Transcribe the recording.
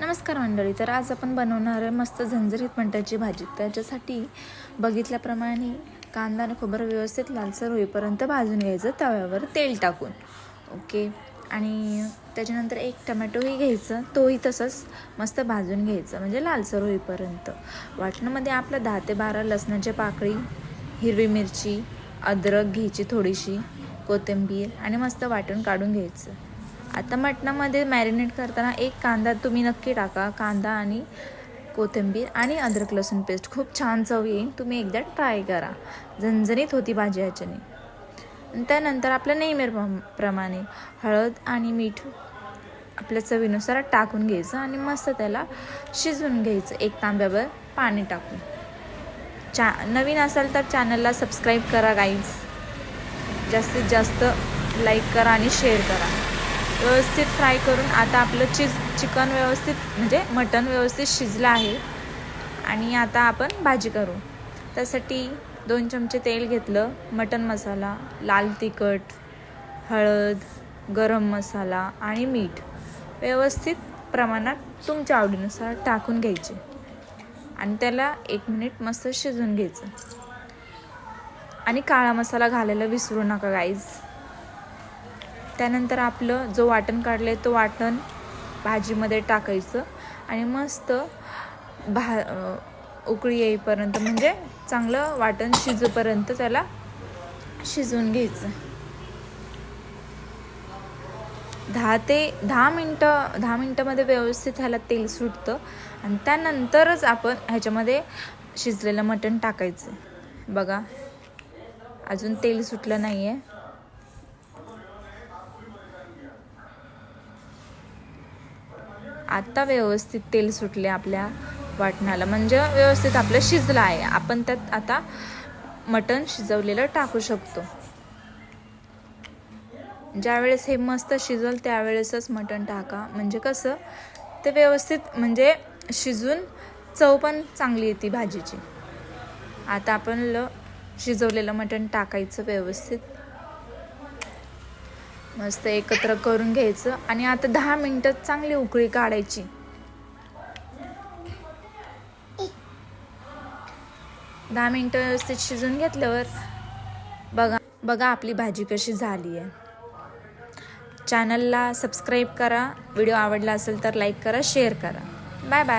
नमस्कार मंडळी तर आज आपण बनवणार आहे मस्त झंझरीत मटाची भाजी. त्याच्यासाठी बघितल्याप्रमाणे कांदा आणि खोबरं व्यवस्थित लालसर होईपर्यंत भाजून घ्यायचं तव्यावर तेल टाकून. ओके? आणि त्याच्यानंतर एक टमॅटोही घ्यायचं तोही तसंच मस्त भाजून घ्यायचं म्हणजे लालसर होईपर्यंत. वाटणामध्ये आपलं दहा ते बारा लसणाच्या पाकळी हिरवी मिरची अद्रक घ्यायची थोडीशी कोथिंबीर आणि मस्त वाटण काढून घ्यायचं. आता मटणामध्ये मॅरिनेट करताना एक कांदा तुम्ही नक्की टाका. कांदा आणि कोथिंबीर आणि अद्रक लसूण पेस्ट. खूप छान चव येईल. तुम्ही एकदा ट्राय करा. झणझणीत होती भाजी ह्याच्याने त्यानंतर आपल्या नेहमी प्रमाणे हळद आणि मीठ आपल्या चवीनुसार टाकून घ्यायचं आणि मस्त त्याला शिजवून घ्यायचं. एक तांब्यावर पाणी टाकून. चा नवीन असाल तर चॅनलला सबस्क्राईब करा गाईज जास्तीत जास्त लाईक करा आणि शेअर करा. व्यवस्थित फ्राय करून आता आपलं चीज चिकन व्यवस्थित म्हणजे मटण व्यवस्थित शिजलं आहे. आणि आता आपण भाजी करू. त्यासाठी दोन चमचे तेल घेतलं मटण मसाला लाल तिखट हळद गरम मसाला आणि मीठ. व्यवस्थित प्रमाणात तुमच्या आवडीनुसार टाकून घ्यायचे. आणि त्याला एक मिनिट मस्त शिजून घ्यायचं. आणि काळा मसाला घालायला विसरू नका गाईज त्यानंतर आपलं जो वाटण काढलं आहे तो वाटण भाजीमध्ये टाकायचं आणि मस्त भा उकळी येईपर्यंत म्हणजे चांगलं वाटण शिजूपर्यंत त्याला शिजवून घ्यायचं. दहा ते दहा मिनटं दहा मिनटामध्ये व्यवस्थित ह्याला तेल सुटतं आणि त्यानंतरच आपण ह्याच्यामध्ये शिजलेलं मटण टाकायचं. बघा अजून तेल सुटलं नाही आहे आत्ता व्यवस्थित तेल सुटले आपल्या वाटणाला. म्हणजे व्यवस्थित आपलं शिजलं आहे. आपण त्यात आता मटण शिजवलेलं टाकू शकतो. ज्यावेळेस हे मस्त शिजल त्यावेळेसच मटण टाका. म्हणजे कसं ते व्यवस्थित म्हणजे शिजून चव पण चांगली येते भाजीची. आता आपण ल शिजवलेलं मटण टाकायचं व्यवस्थित. मस्त एकत्र करून घ्यायचं. आणि आता दहा मिनटं चांगली उकळी काढायची. दहा मिनटं व्यवस्थित शिजून घेतल्यावर बघा बघा आपली भाजी कशी झाली आहे. चॅनलला सबस्क्राईब करा. व्हिडिओ आवडला असेल तर लाईक करा शेअर करा. Bye bye